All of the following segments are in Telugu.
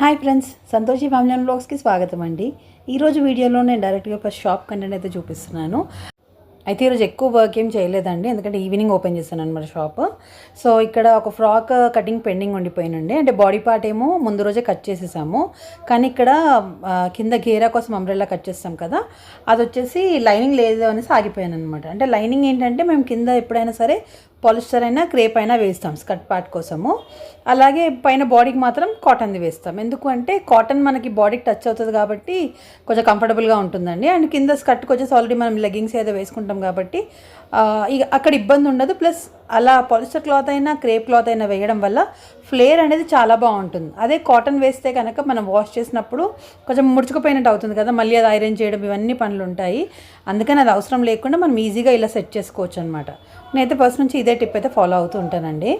హాయ్ ఫ్రెండ్స్ సంతోషి ఫ్యామిలీ బ్లాగ్స్కి స్వాగతం అండి. ఈరోజు వీడియోలో నేను డైరెక్ట్గా ఒక షాప్ కంటెంట్ అయితే చూపిస్తున్నాను. అయితే ఈరోజు ఎక్కువ వర్క్ ఏం చేయలేదండి ఎందుకంటే ఈవినింగ్ ఓపెన్ చేశాను అనమాట షాప్ సో ఇక్కడ ఒక ఫ్రాక్ కటింగ్ పెండింగ్ ఉండిపోయినండి అంటే బాడీ పార్ట్ ఏమో ముందు రోజే కట్ చేసేసాము. కానీ ఇక్కడ కింద గేరా కోసం అంబ్రెల్లా కట్ చేస్తాం కదా అది వచ్చేసి లైనింగ్ లేదు అనేసి ఆగిపోయాను అనమాట అంటే లైనింగ్ ఏంటంటే మేము కింద ఎప్పుడైనా సరే పాలిస్టర్ అయినా క్రేప్ అయినా వేస్తాం స్కర్ట్ పార్ట్ కోసము. అలాగే పైన బాడీకి మాత్రం కాటన్ది వేస్తాం. ఎందుకు అంటే కాటన్ మనకి బాడీకి టచ్ అవుతుంది కాబట్టి కొంచెం కంఫర్టబుల్గా ఉంటుందండి. అండ్ కింద స్కర్ట్కి వచ్చేసి ఆల్రెడీ మనం లెగ్గింగ్స్ ఏదో వేసుకుంటాం కాబట్టి ఇక అక్కడ ఇబ్బంది ఉండదు. ప్లస్ అలా పాలిస్టర్ క్లాత్ అయినా క్రేప్ క్లాత్ అయినా వేయడం వల్ల ఫ్లేర్ అనేది చాలా బాగుంటుంది. అదే కాటన్ వేస్తే కనుక మనం వాష్ చేసినప్పుడు కొంచెం ముడుచుకుపోయినట్టు అవుతుంది కదా మళ్ళీ అది ఐరన్ చేయడం ఇవన్నీ పనులు ఉంటాయి. అందుకని అది అవసరం లేకుండా మనం ఈజీగా ఇలా సెట్ చేసుకోవచ్చు అనమాట నేనైతే ఫస్ట్ నుంచి ఇదే టిప్ అయితే ఫాలో అవుతూ ఉంటానండి.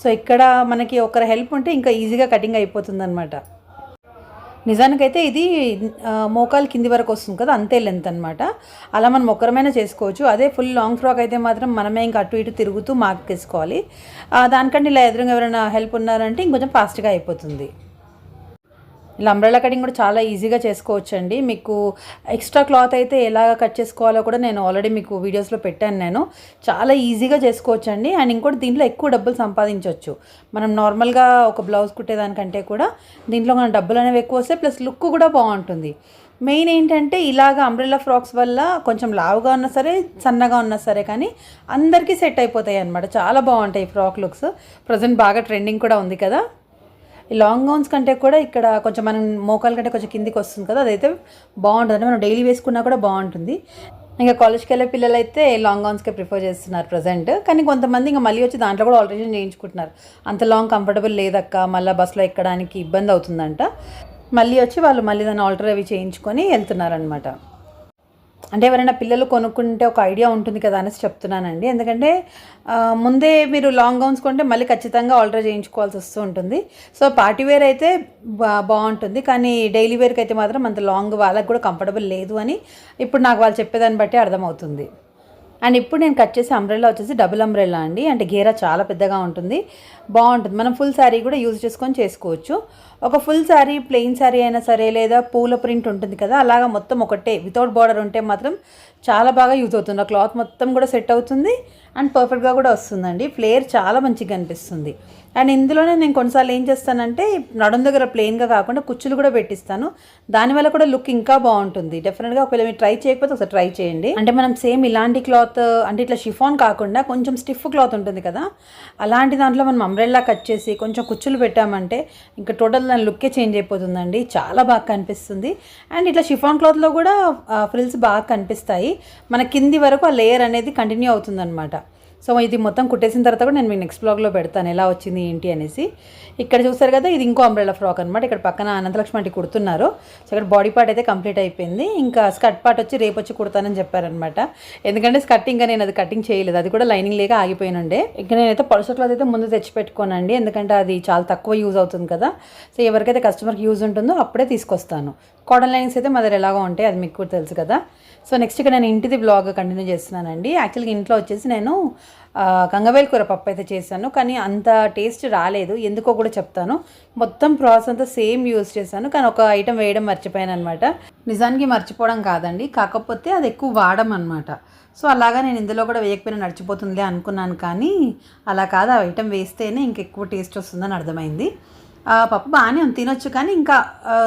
సో ఇక్కడ మనకి ఒకరి హెల్ప్ ఉంటే ఇంకా ఈజీగా కటింగ్ అయిపోతుంది అనమాట నిజానికైతే ఇది మోకాలు కింది వరకు వస్తుంది కదా అంతే లెంత్ అనమాట అలా మనం ఒక్కరమైనా చేసుకోవచ్చు. అదే ఫుల్ లాంగ్ ఫ్రాక్ అయితే మాత్రం మనమే ఇంకా అటు ఇటు తిరుగుతూ మార్క్ వేసుకోవాలి దానికంటే ఇలా ఎదురుగా ఎవరైనా హెల్ప్ ఉన్నారంటే ఇంకొంచెం ఫాస్ట్గా అయిపోతుంది. ఇలా అంబ్రెలా కటింగ్ కూడా చాలా ఈజీగా చేసుకోవచ్చు అండి మీకు ఎక్స్ట్రా క్లాత్ అయితే ఎలా కట్ చేసుకోవాలో కూడా నేను ఆల్రెడీ మీకు వీడియోస్లో పెట్టాను నేను. చాలా ఈజీగా చేసుకోవచ్చు అండి అండ్ ఇంకోటి దీంట్లో ఎక్కువ డబ్బులు సంపాదించవచ్చు మనం నార్మల్గా ఒక బ్లౌజ్ కుట్టేదానికంటే కూడా దీంట్లో మనం డబ్బులు అనేవి ఎక్కువ వస్తాయి ప్లస్ లుక్ కూడా బాగుంటుంది. మెయిన్ ఏంటంటే ఇలాగ అంబ్రెల్లా ఫ్రాక్స్ వల్ల కొంచెం లావుగా ఉన్నా సరే సన్నగా ఉన్నా సరే కానీ అందరికీ సెట్ అయిపోతాయి అనమాట చాలా బాగుంటాయి ఫ్రాక్ లుక్స్ ప్రజెంట్ బాగా ట్రెండింగ్ కూడా ఉంది కదా. ఈ లాంగ్ గౌన్స్ కంటే కూడా ఇక్కడ కొంచెం మనం మోకాల కంటే కొంచెం కిందికి వస్తుంది కదా అదైతే బాగుంటుంది. మనం డైలీ వేసుకున్నా కూడా బాగుంటుంది. ఇంకా కాలేజ్కి వెళ్ళే పిల్లలు అయితే లాంగ్ గౌన్స్కే ప్రిఫర్ చేస్తున్నారు ప్రజెంట్ కానీ కొంతమంది ఇంకా మళ్ళీ వచ్చి దాంట్లో కూడా ఆల్టరేషన్ చేయించుకుంటున్నారు. అంత లాంగ్ కంఫర్టబుల్ లేదక్క మళ్ళీ బస్సులో ఎక్కడానికి ఇబ్బంది అవుతుందంట. మళ్ళీ వచ్చి వాళ్ళు మళ్ళీ దాన్ని ఆల్టర్ అవి చేయించుకొని వెళ్తున్నారనమాట అంటే ఎవరైనా పిల్లలు కొనుక్కుంటే ఒక ఐడియా ఉంటుంది కదా అనేసి చెప్తున్నానండి. ఎందుకంటే ముందే మీరు లాంగ్ గౌన్స్ కొంటే మళ్ళీ ఖచ్చితంగా ఆల్టర్ చేయించుకోవాల్సి వస్తూ ఉంటుంది. సో పార్టీ వేర్ అయితే బా బాగుంటుంది. కానీ డైలీ వేర్కి అయితే మాత్రం అంత లాంగ్ వాళ్ళకి కూడా కంఫర్టబుల్ లేదు అని ఇప్పుడు నాకు వాళ్ళు చెప్పేదాన్ని బట్టి అర్థమవుతుంది. అండ్ ఇప్పుడు నేను కట్ చేసే అంబ్రెల్లా వచ్చేసి డబుల్ అంబ్రెల్లా అండి. అంటే గేరా చాలా పెద్దగా ఉంటుంది. బాగుంటుంది. మనం ఫుల్ శారీ కూడా యూజ్ చేసుకొని చేసుకోవచ్చు. ఒక ఫుల్ శారీ ప్లెయిన్ శారీ అయినా సరే లేదా పూల ప్రింట్ ఉంటుంది కదా అలాగా మొత్తం ఒకటే. వితౌట్ బార్డర్ ఉంటే మాత్రం చాలా బాగా యూజ్ అవుతుంది. ఆ క్లాత్ మొత్తం కూడా సెట్ అవుతుంది. అండ్ పర్ఫెక్ట్గా కూడా వస్తుందండి. ఫ్లేర్ చాలా మంచిగా అనిపిస్తుంది అండ్ ఇందులోనే నేను కొన్నిసార్లు ఏం చేస్తానంటే నడుం దగ్గర ప్లెయిన్గా కాకుండా కుచ్చులు కూడా పెట్టిస్తాను. దానివల్ల కూడా లుక్ ఇంకా బాగుంటుంది. డెఫినెట్గా ఒకవేళ మీరు ట్రై చేయకపోతే ఒకసారి ట్రై చేయండి. అంటే మనం సేమ్ ఇలాంటి క్లాత్ అంటే ఇట్లా షిఫాన్ కాకుండా కొంచెం స్టిఫ్ క్లాత్ ఉంటుంది కదా అలాంటి దాంట్లో మనం అంబ్రెల్లా కట్ చేసి కొంచెం కుచ్చులు పెట్టామంటే ఇంకా టోటల్ దాని లుక్కే చేంజ్ అయిపోతుందండి. చాలా బాగా కనిపిస్తుంది. అండ్ ఇట్లా షిఫాన్ క్లాత్లో కూడా ఫ్రిల్స్ బాగా కనిపిస్తాయి. మన కింది వరకు ఆ లేయర్ అనేది కంటిన్యూ అవుతుందన్నమాట. సో ఇది మొత్తం కుట్టేసిన తర్వాత కూడా నేను మీకు నెక్స్ట్ బ్లాగ్లో పెడతాను. ఎలా వచ్చింది ఏంటి అనేసి. ఇక్కడ చూస్తారు కదా ఇది ఇంకో అంబ్రెల్లా ఫ్రాక్ అనమాట ఇక్కడ పక్కన అనంతలక్ష్మి అంటే కుడుతున్నారు. సో ఇక్కడ బాడీ పార్ట్ అయితే కంప్లీట్ అయిపోయింది. ఇంకా స్కర్ట్ పార్ట్ వచ్చి రేపు వచ్చి కుడతానని చెప్పారనమాట ఎందుకంటే స్కర్ట్ ఇంకా నేను అది కటింగ్ చేయలేదు. అది కూడా లైనింగ్ లేక ఆగిపోయినండే ఇంకా నేనైతే పలుస క్లాత్ అయితే ముందు తెచ్చి పెట్టుకోనండి ఎందుకంటే అది చాలా తక్కువ యూజ్ అవుతుంది కదా. సో ఎవరికైతే కస్టమర్కి యూజ్ ఉంటుందో అప్పుడే తీసుకొస్తాను. కాటన్ లైనింగ్స్ అయితే మా దగ్గర ఎలాగో ఉంటాయి అది మీకు కూడా తెలుసు కదా. సో నెక్స్ట్ ఇక్కడ నేను ఇంటిది బ్లాగ్ కంటిన్యూ చేస్తున్నానండి. యాక్చువల్గా ఇంట్లో వచ్చేసి నేను ఆ, గంగవేల్ కూర పప్పు అయితే చేశాను. కానీ అంత టేస్ట్ రాలేదు. ఎందుకో కూడా చెప్తాను. మొత్తం ప్రాసెస్ అంతా సేమ్ యూజ్ చేశాను. కానీ ఒక ఐటెం వేయడం మర్చిపోయాను అనమాట నిజానికి మర్చిపోవడం కాదండి. కాకపోతే అది ఎక్కువ వాడడం అనమాట సో అలాగా నేను ఇందులో కూడా వేయకపోయినా నడిచిపోతుందిలే అనుకున్నాను కానీ అలా కాదు. ఆ ఐటెం వేస్తేనే ఇంకెక్కువ టేస్ట్ వస్తుందని అర్థమైంది. పప్పు బాగానే ఉంది తినొచ్చు కానీ ఇంకా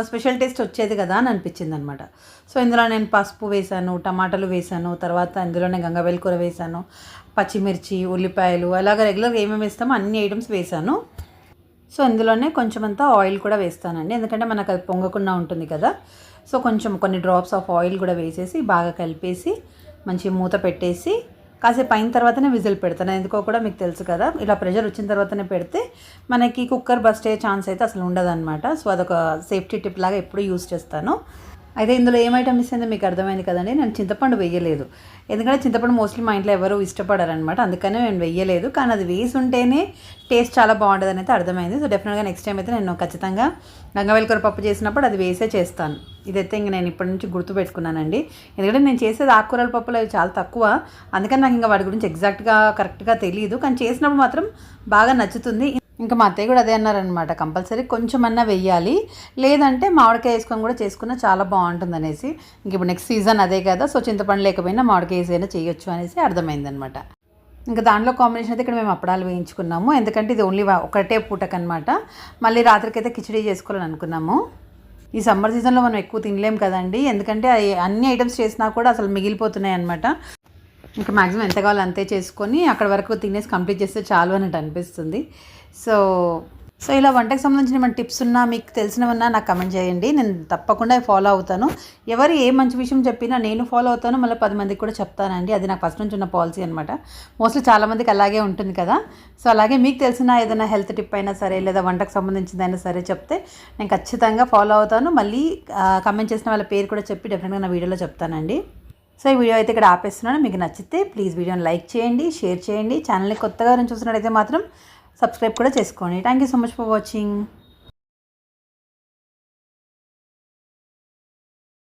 స్పెషల్ టేస్ట్ వచ్చేది కదా అని అనిపించింది అనమాట సో ఇందులో నేను పసుపు వేశాను టమాటాలు వేశాను తర్వాత ఇందులోనే గంగవేల్ కూర వేశాను పచ్చిమిర్చి ఉల్లిపాయలు అలాగ రెగ్యులర్గా ఏమేమి వేస్తామో అన్ని ఐటమ్స్ వేశాను. సో ఇందులోనే కొంచెం అంతా ఆయిల్ కూడా వేస్తానండి. ఎందుకంటే మనకు అది పొంగకుండా ఉంటుంది కదా. సో కొంచెం కొన్ని డ్రాప్స్ ఆఫ్ ఆయిల్ కూడా వేసేసి బాగా కలిపేసి మంచి మూత పెట్టేసి కాసేపు అయిన తర్వాతనే విజిల్ పెడతాను. ఎందుకో కూడా మీకు తెలుసు కదా ఇలా ప్రెషర్ వచ్చిన తర్వాతనే పెడితే మనకి కుక్కర్ బస్ట్ అయ్యే ఛాన్స్ అయితే అసలు ఉండదన్నమాట. సో అదొక సేఫ్టీ టిప్ లాగా ఎప్పుడు యూస్ చేస్తాను. అయితే ఇందులో ఏం ఐటమ్ ఇస్తుందో మీకు అర్థమైంది కదండి. నేను చింతపండు వేయలేదు ఎందుకంటే చింతపండు మోస్ట్లీ మా ఇంట్లో ఎవరు ఇష్టపడారనమాట అందుకనే నేను వేయలేదు కానీ అది వేసి ఉంటేనే టేస్ట్ చాలా బాగుంటుంది అయితే అర్థమైంది. సో డెఫినెట్గా నెక్స్ట్ టైం అయితే నేను ఖచ్చితంగా గంగవేలకూర పప్పు చేసినప్పుడు అది వేసే చేస్తాను. ఇదైతే ఇంక నేను ఇప్పటి నుంచి గుర్తుపెట్టుకున్నానండి ఎందుకంటే నేను చేసేది ఆకుకూరల పప్పులు అవి చాలా తక్కువ. అందుకని నాకు ఇంకా వాటి గురించి ఎగ్జాక్ట్గా కరెక్ట్గా తెలియదు కానీ చేసినప్పుడు మాత్రం బాగా నచ్చుతుంది. ఇంకా మా అత్తయ్య కూడా అదే అన్నారనమాట కంపల్సరీ కొంచెం అన్నా వెయ్యాలి. లేదంటే మామిడికాయ వేసుకొని కూడా చేసుకున్న చాలా బాగుంటుంది అనేసి ఇంక ఇప్పుడు నెక్స్ట్ సీజన్ అదే కదా సో చింతపండు లేకపోయినా మామిడికాయ వేసైనా చేయొచ్చు అనేసి అర్థమైందనమాట ఇంకా దాంట్లో కాంబినేషన్ అయితే ఇక్కడ మేము అప్పడాలు వేయించుకున్నాము. ఎందుకంటే ఇది ఓన్లీ ఒకటే పూటకనమాట మళ్ళీ రాత్రికైతే కిచడీ చేసుకోవాలని అనుకున్నాము. ఈ సమ్మర్ సీజన్లో మనం ఎక్కువ తినలేం కదండి. ఎందుకంటే అవి అన్ని ఐటమ్స్ చేసినా కూడా అసలు మిగిలిపోతున్నాయి అనమాట ఇంకా మ్యాక్సిమం ఎంత కావాలో అంతే చేసుకొని అక్కడ వరకు తినేసి కంప్లీట్ చేస్తే చాలు అన్నట్టు అనిపిస్తుంది. సో సో ఇలా వంటకు సంబంధించిన మన టిప్స్ ఉన్నా మీకు తెలిసినవన్నా నాకు కమెంట్ చేయండి. నేను తప్పకుండా ఫాలో అవుతాను. ఎవరు ఏ మంచి విషయం చెప్పినా నేను ఫాలో అవుతాను. మళ్ళీ పది మందికి కూడా చెప్తానండి. అది నాకు ఫస్ట్ నుంచి ఉన్న పాలసీ అనమాట మోస్ట్లీ చాలామందికి అలాగే ఉంటుంది కదా. సో అలాగే మీకు తెలిసిన ఏదైనా హెల్త్ టిప్ అయినా సరే లేదా వంటకు సంబంధించిందైనా సరే చెప్తే నేను ఖచ్చితంగా ఫాలో అవుతాను. మళ్ళీ కమెంట్ చేసిన వాళ్ళ పేరు కూడా చెప్పి డెఫినెట్గా నా వీడియోలో చెప్తానండి. సో ఈ వీడియో అయితే ఇక్కడ ఆపేస్తున్నాను. మీకు నచ్చితే ప్లీజ్ వీడియోని లైక్ చేయండి షేర్ చేయండి. ఛానల్ని కొత్తగా నేను చూస్తున్నట్టయితే మాత్రం సబ్స్క్రైబ్ కూడా చేసుకోండి. Thank you so much for watching